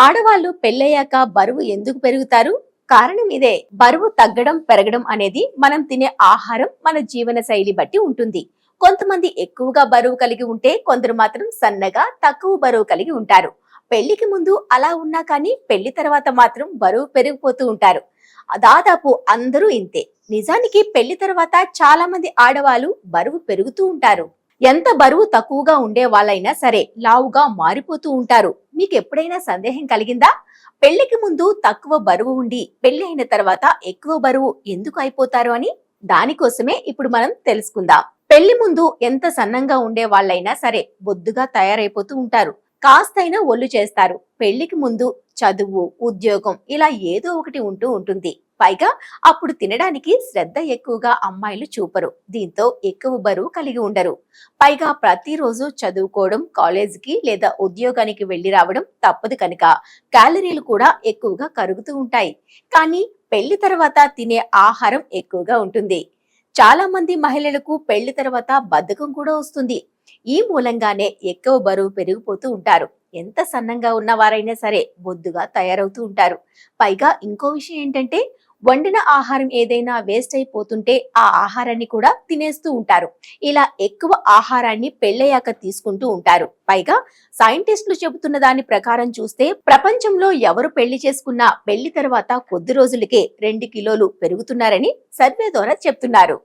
ఆడవాళ్ళు పెళ్ళయ్యాక బరువు ఎందుకు పెరుగుతారు? కారణం ఇదే. బరువు తగ్గడం పెరగడం అనేది మనం తినే ఆహారం మన జీవన శైలి బట్టి ఉంటుంది. కొంతమంది ఎక్కువగా బరువు కలిగి ఉంటే కొందరు మాత్రం సన్నగా తక్కువ బరువు కలిగి ఉంటారు. పెళ్ళికి ముందు అలా ఉన్నా కానీ పెళ్ళి తర్వాత మాత్రం బరువు పెరిగిపోతూ ఉంటారు. దాదాపు అందరూ ఇంతే. నిజానికి పెళ్ళి తర్వాత చాలా మంది ఆడవాళ్ళు బరువు పెరుగుతూ ఉంటారు. ఎంత బరువు తక్కువగా ఉండే వాళ్ళైనా సరే లావుగా మారిపోతూ ఉంటారు. మీకు ఎప్పుడైనా సందేహం కలిగిందా? పెళ్ళికి ముందు తక్కువ బరువు ఉండి పెళ్ళి అయిన తర్వాత ఎక్కువ బరువు ఎందుకు అయిపోతారు అని? దానికోసమే ఇప్పుడు మనం తెలుసుకుందాం. పెళ్ళి ముందు ఎంత సన్నంగా ఉండే వాళ్ళైనా సరే బొద్దుగా తయారైపోతూ ఉంటారు. కాస్తైనా ఒళ్ళు చేస్తారు. పెళ్ళికి ముందు చదువు ఉద్యోగం ఇలా ఏదో ఒకటి ఉంటూ ఉంటుంది. పైగా అప్పుడు తినడానికి శ్రద్ధ ఎక్కువగా అమ్మాయిలు చూపరు. దీంతో ఎక్కువ బరువు కలిగి ఉండరు. పైగా ప్రతిరోజు చదువుకోవడం కాలేజీకి లేదా ఉద్యోగానికి వెళ్ళి రావడం తప్పదు కనుక. క్యాలరీలు కూడా ఎక్కువగా కరుగుతూ ఉంటాయి. కానీ పెళ్ళి తర్వాత తినే ఆహారం ఎక్కువగా ఉంటుంది. చాలా మంది మహిళలకు పెళ్ళి తర్వాత బద్ధకం కూడా వస్తుంది. ఈ మూలంగానే ఎక్కువ బరువు పెరిగిపోతూ ఉంటారు. ఎంత సన్నంగా ఉన్నవారైనా సరే బొద్దుగా తయారవుతూ ఉంటారు. పైగా ఇంకో విషయం ఏంటంటే వండిన ఆహారం ఏదైనా వేస్ట్ అయిపోతుంటే ఆ ఆహారాన్ని కూడా తినేస్తూ ఉంటారు. ఇలా ఎక్కువ ఆహారాన్ని పెళ్ళయ్యాక తీసుకుంటూ ఉంటారు. పైగా సైంటిస్టులు చెబుతున్న దాని ప్రకారం చూస్తే ప్రపంచంలో ఎవరు పెళ్ళి చేసుకున్నా పెళ్ళి తర్వాత కొద్ది రోజులకే రెండు కిలోలు పెరుగుతున్నారని సర్వే ద్వారా చెప్తున్నారు.